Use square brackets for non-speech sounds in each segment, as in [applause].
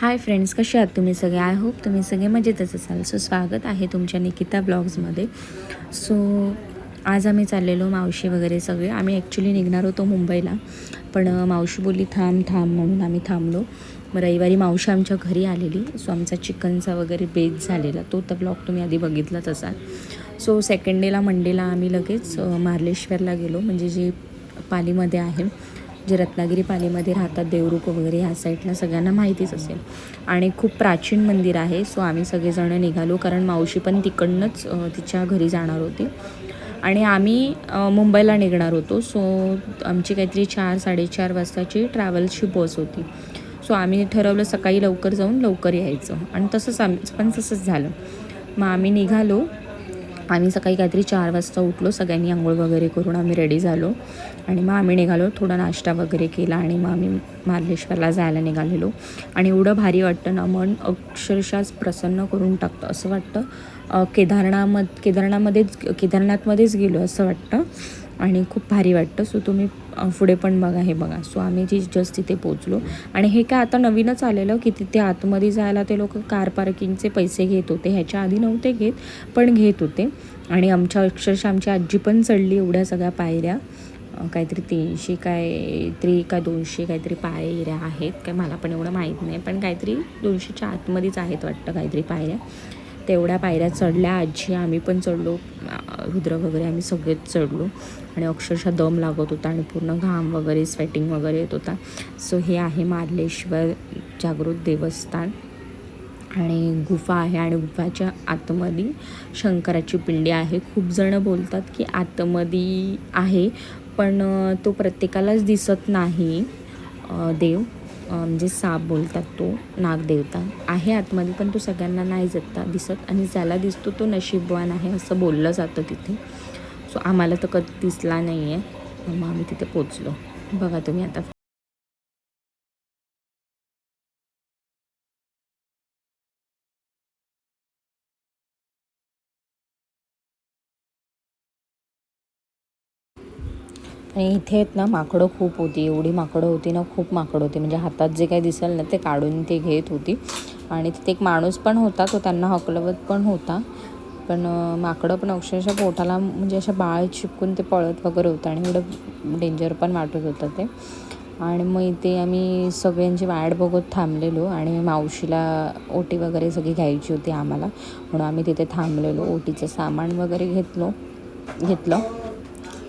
Hi friends कसे आहात तुम्ही सगळे? आय होप तुम्ही सगळे मजेतच असाल. सो स्वागत आहे तुमच्या निकिता ब्लॉग्समध्ये. सो आज आम्ही चाललेलो मावशी वगैरे सगळे. आम्ही ॲक्च्युली निघणार होतो मुंबईला. पण मावशी बोलली थांब थांब म्हणून आम्ही थांबलो. मग रविवारी मावशी आमच्या घरी आलेली. सो आमचा चिकनचा वगैरे बेस झालेला. तो तर ब्लॉग तुम्ही आधी बघितलाच असाल. सो सेकंड डेला मंडेला आम्ही लगेच मार्लेश्वरला गेलो. म्हणजे जे पालीमध्ये आहे. जे रत्नागिरी पालीमध्ये राहतात देवरुख वगैरे ह्या साईडला सगळ्यांना माहितीच असेल. आणि खूप प्राचीन मंदिर आहे सो आम्ही सगळेजणं निघालो कारण मावशी पण तिकडनंच तिच्या घरी जाणार होती. आणि आम्ही मुंबईला निघणार होतो सो आमची काहीतरी चार साडेचार वाजताची ट्रॅव्हल्सची बस होती. सो आम्ही ठरवलं सकाळी लवकर जाऊन लवकर यायचं. आणि तसंच आमचं पण तसंच झालं. मग आम्ही निघालो आम्ही सकाळी काहीतरी चार वाजता उठलो सगळ्यांनी आंघोळ वगैरे करून आम्ही रेडी झालो. आणि मग आम्ही निघालो थोडा नाश्ता वगैरे केला आणि मग आम्ही मार्लेश्वरला जायला निघालेलो. आणि एवढं भारी वाटतं ना मन अक्षरशःच प्रसन्न करून टाकतं. असं वाटतं अ, केदारनामध केदारनामध्येच केदारनाथमध्येच गेलो असं वाटतं. आणि खूप भारी वाटतं. सो तुम्ही पुढे पण बघा हे बघा. सो आम्ही जी जस्ट तिथे पोचलो आणि हे काय आता नवीनच आलेलं की तिथे आतमध्ये जायला ते लोक कार पार्किंगचे पैसे घेत होते. ह्याच्या आधी नव्हते घेत पण घेत होते. आणि आमच्या अक्षरशः आमची आजी पण चढली एवढ्या सगळ्या पायऱ्या. काहीतरी तीनशे काहीतरी का दोनशे काहीतरी पायऱ्या आहेत. काय मला पण एवढं माहीत नाही पण काहीतरी दोनशेच्या आतमध्येच आहेत वाटतं काहीतरी पायऱ्या. तेवढ्या पायऱ्या चढल्या आजी आम्ही पण चढलो. रुद्र वगैरे आम्ही सगळेच चढलो. आणि अक्षरशः दम लागत होता आणि पूर्ण घाम वगैरे स्वेटिंग वगैरे येत होता. सो हे आहे मार्लेश्वर जागृत देवस्थान. आणि गुफा आहे आणि गुफाच्या आतमध्ये शंकराची पिंडी आहे. खूप जणं बोलतात की आतमध्ये आहे पण तो प्रत्येकालाच दिसत नाही देव. म्हणजे साप बोलतात तो नागदेवता. आहे आतमध्ये पण तो सगळ्यांना नाही जगता दिसत आणि ज्याला दिसतो तो नशीबवान आहे असं बोललं जातं तिथे. सो आम्हाला तर कधी दिसला नाही आहे मग आम्ही तिथे पोचलो बघा तुम्ही आता आणि इथे आहेत ना माकडं खूप होती. एवढी माकडं होती ना खूप माकडं होती. म्हणजे हातात जे काही दिसेल ना ते काढून ते घेत होती. आणि तिथे एक माणूस पण होता तो त्यांना हकलवत पण होता. पण माकडं पण अक्षरशः पोटाला म्हणजे अशा बाळ चिपकून ते पळत वगैरे होतं आणि एवढं डेंजर पण वाटत होतं ते. आणि मग इथे आम्ही सगळ्यांची वाट बघत थांबलेलो आणि मावशीला ओटी वगैरे सगळी घ्यायची होती आम्हाला. म्हणून आम्ही तिथे थांबलेलो. ओटीचं सामान वगैरे घेतलो घेतलं.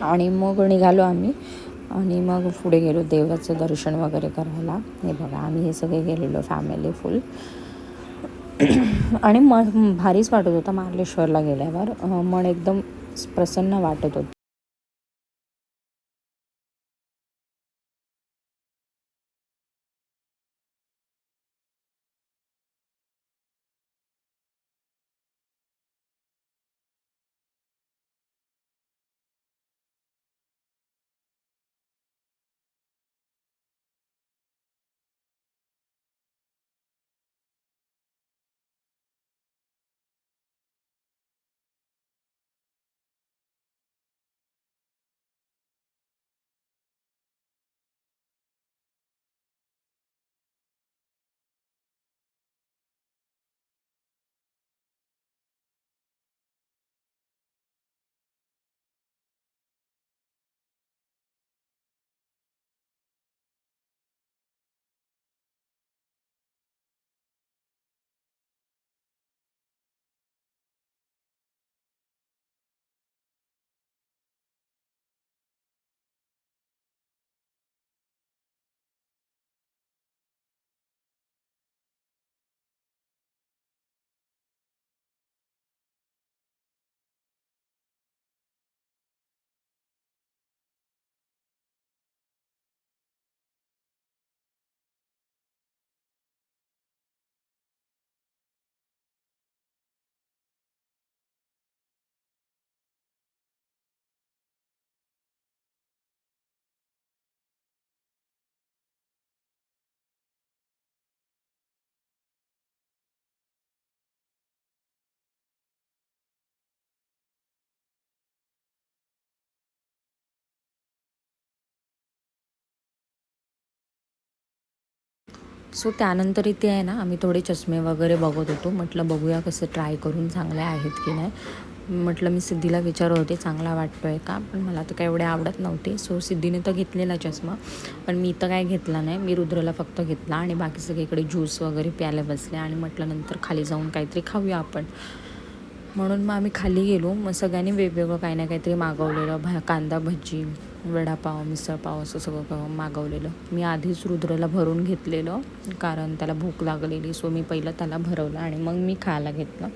आणि मग निघालो आम्ही. आणि मग पुढे गेलो देवाचं दर्शन वगैरे करायला. हे बघा आम्ही हे सगळे गेलेलो फॅमिली फुल [clears throat] आणि म भारीच वाटत होतं मार्लेश्वरला गेल्यावर. मन एकदम प्रसन्न वाटत होतं. सो त्यानंतर इथे आहे ना आम्ही थोडे चष्मे वगैरे बघत होतो. म्हटलं बघूया कसं ट्राय करून चांगले आहेत की नाही. म्हटलं मी सिद्धीला विचारत होते चांगला वाटतो आहे का? पण मला तर काय एवढे आवडत नव्हते. सो सिद्धीने तर घेतलेला चष्मा पण मी तर काय घेतला नाही. मी रुद्रला फक्त घेतला आणि बाकी सगळीकडे ज्यूस वगैरे प्यायला बसले आणि म्हटलं नंतर खाली जाऊन काहीतरी खाऊया आपण. म्हणून मग आम्ही खाली गेलो. मग सगळ्यांनी वेगवेगळं काही ना काहीतरी मागवलेलं भा कांदा भजी वडापाव मिसळपाव असं सगळं मागवलेलं. मी आधीच रुद्रला भरून घेतलेलं कारण त्याला भूक लागलेली सो मी पहिलं त्याला भरवलं आणि मग मी खायला घेतलं.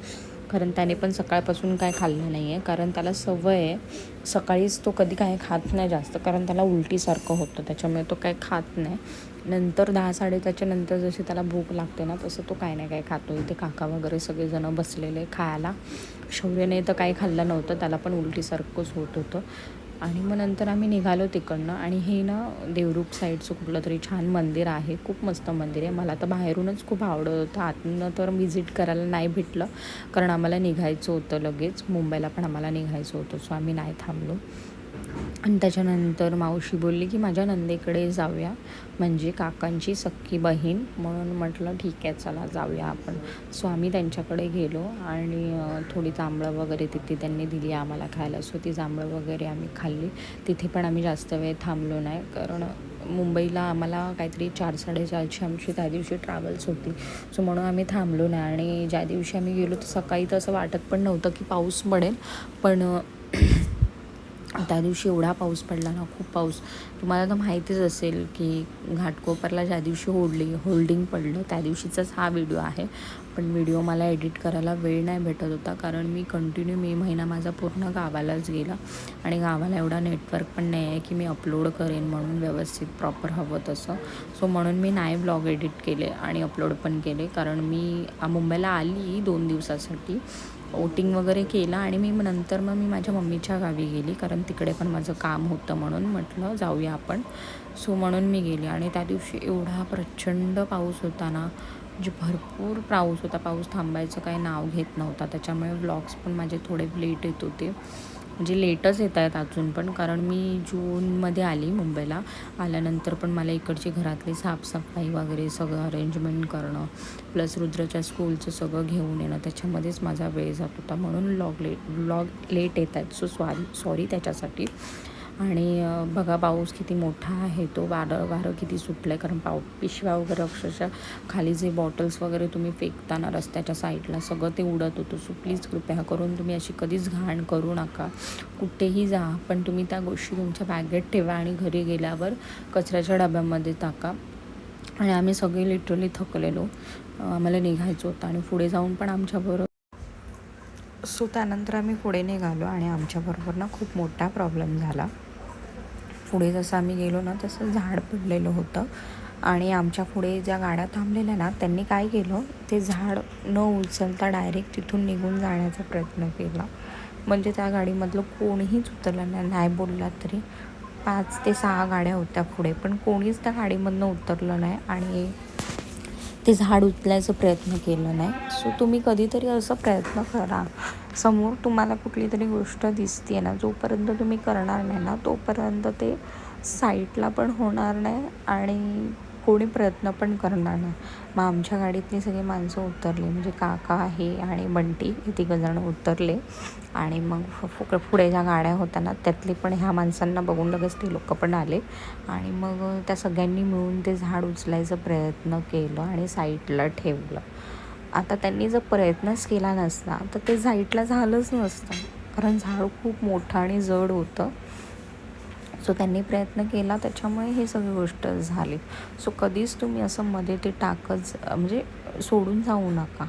कारण त्याने पण सकाळपासून काय खाल्लं नाही आहे कारण त्याला सवय आहे सकाळीच तो कधी काय खात नाही जास्त कारण त्याला उलटीसारखं होतं त्याच्यामुळे तो काय खात नाही. नंतर दहा साडे त्याच्या नंतर जशी त्याला भूक लागते ना तसं तो काय नाही काय खातो. इथे काका वगैरे सगळेजणं बसलेले खायला. शौर्यने तर काही खाल्लं नव्हतं त्याला पण उलटीसारखंच होत होतं. आणि मग नंतर आम्ही निघालो तिकडनं आणि हे ना देवरूप साईडचं कुठलं तरी छान मंदिर आहे. खूप मस्त मंदिर आहे. मला तर बाहेरूनच खूप आवडत. होतं आतनं तर व्हिजिट करायला नाही भेटलं. कारण आम्हाला निघायचं होतं लगेच. मुंबईला पण आम्हाला निघायचं होतं. सो आम्ही नाही थांबलो. आणि त्याच्यानंतर मावशी बोलली की माझ्या नंदेकडे जाऊया. म्हणजे काकांची सख्खी बहीण म्हणून म्हटलं ठीक आहे चला जाऊया आपण. सो आम्ही त्यांच्याकडे गेलो आणि थोडी जांभळं वगैरे तिथे त्यांनी दिली आम्हाला खायला. सो ती जांभळं वगैरे आम्ही खाल्ली. तिथे पण आम्ही जास्त वेळ थांबलो नाही. कारण मुंबईला आम्हाला काहीतरी चार साडेचारची आमची त्या दिवशी ट्रॅव्हल्स होती. सो म्हणून आम्ही थांबलो नाही. आणि ज्या दिवशी आम्ही गेलो तर सकाळी तर असं वाटत पण नव्हतं की पाऊस पडेल. पण त्या दिवशी एवढा पाऊस पडला ना खूप पाऊस. तुम्हाला तर माहितीच असेल की घाटकोपरला ज्या दिवशी होल्डिंग होल्डिंग पडलं त्या दिवशीचाच हा व्हिडिओ आहे. पण व्हिडिओ मला एडिट करायला वेळ नाही भेटत होता कारण मी कंटिन्यू मे महिना माझा पूर्ण गावालाच गेला. आणि गावाला एवढा नेटवर्क पण नाही आहे की मी अपलोड करेन म्हणून व्यवस्थित प्रॉपर हवं तसं. सो म्हणून मी नाही ब्लॉग एडिट केले आणि अपलोड पण केले कारण मी मुंबईला आली दोन दिवसासाठी. वोटिंग वगैरे केलं आणि मी नंतर मग मी माझ्या मम्मीच्या गावी गेली. कारण तिकडे पण माझं काम होतं म्हणून म्हटलं जाऊया आपण. सो म्हणून मी गेली. आणि त्या दिवशी एवढा प्रचंड पाऊस होता ना म्हणजे भरपूर पाऊस होता. पाऊस थांबायचं काही नाव घेत नव्हता. त्याच्यामुळे व्लॉग्स पण माझे थोडे लेट येत होते. म्हणजे लेटच येत आहेत अजून पण कारण मी जूनमध्ये आली मुंबईला. आल्यानंतर पण मला इकडची घरातली साफसफाई वगैरे सगळं अरेंजमेंट करणं प्लस रुद्रच्या स्कूलचं सगळं घेऊन येणं त्याच्यामध्येच माझा वेळ जात होता. म्हणून लॉग लेट लॉग लेट येत आहेत. सो सॉरी सॉरी त्याच्यासाठी. आणि बघा पाऊस किती मोठा आहे तो वारं वारं किती सुटलं आहे कारण पाऊ पिशव्या वगैरे अक्षरशः खाली जे बॉटल्स वगैरे तुम्ही फेकताना रस्त्याच्या साईडला सगळं ते उडत होतं. सो प्लीज कृपया करून तुम्ही अशी कधीच घाण करू नका. कुठेही जा पण तुम्ही त्या गोष्टी तुमच्या बॅगेत ठेवा आणि घरी गेल्यावर कचऱ्याच्या डब्यामध्ये टाका. आणि आम्ही सगळे लिटरली थकलेलो. आम्हाला निघायचं होतं आणि पुढे जाऊन पण आमच्याबरोबर सो त्यानंतर आम्ही पुढे निघालो आणि आमच्याबरोबर ना खूप मोठा प्रॉब्लेम झाला. पुढे जसं आम्ही गेलो ना तसं झाड पडलेलं होतं. आणि आमच्या पुढे ज्या गाड्या थांबलेल्या ना त्यांनी काय केलं ते झाड न उचलता डायरेक्ट तिथून निघून जाण्याचा प्रयत्न केला. म्हणजे त्या गाडीमधलं कोणीहीच उतरलं नाही नाही बोलला तरी पाच ते सहा गाड्या होत्या पुढे. पण कोणीच त्या गाडीमधनं उतरलं नाही. आणि ते झाड उचलायचा प्रयत्न केलं नाही. सो तुम्ही कधीतरी असं प्रयत्न करा. समोर तुम्हाला कुठली तरी गोष्ट दिसते ना जोपर्यंत तुम्ही करणार नाही ना तोपर्यंत ते साईटला पण होणार नाही आणि कोणी प्रयत्न पण करणार नाही मग आमच्या गाडीतली सगळी माणसं उतरली. म्हणजे काका आहे आणि बंटी हे तिघंजणं उतरले. आणि मग फु- पुढे ज्या गाड्या होत्या ना त्यातली पण ह्या माणसांना बघून लगेच ते लोक पण आले. आणि मग त्या सगळ्यांनी मिळून ते झाड उचलायचा प्रयत्न केलं आणि साईडला ठेवलं. आता त्यांनी जर प्रयत्नच केला नसता तर ते साईडला झालंच नसतं. कारण झाड खूप मोठं आणि जड होतं. सो त्यांनी प्रयत्न केला त्याच्यामुळे हे सगळी गोष्ट झाली. सो कधीच तुम्ही असं मध्ये ते टाकत म्हणजे सोडून जाऊ नका.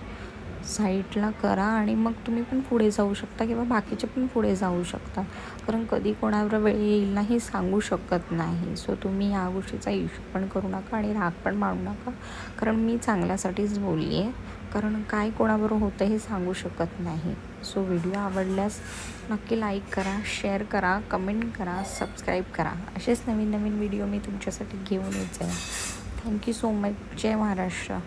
साईडला करा आणि मग तुम्ही पण पुढे जाऊ शकता किंवा बाकीचे पण पुढे जाऊ शकता. कारण कधी कोणावर वेळ येईल ना हे सांगू शकत नाही. सो तुम्ही या गोष्टीचा इश्यू पण करू नका आणि राग पण मारू नका. कारण मी चांगल्यासाठीच बोलली आहे कारण काय कोणाबरोबर होतं हे सांगू शकत नाही. सो व्हिडिओ आवडल्यास नक्की लाईक करा शेअर करा कमेंट करा सबस्क्राईब करा. असेच नवीन नवीन व्हिडिओ मी तुमच्यासाठी घेऊन येत. आहे थँक्यू सो मच जय महाराष्ट्र.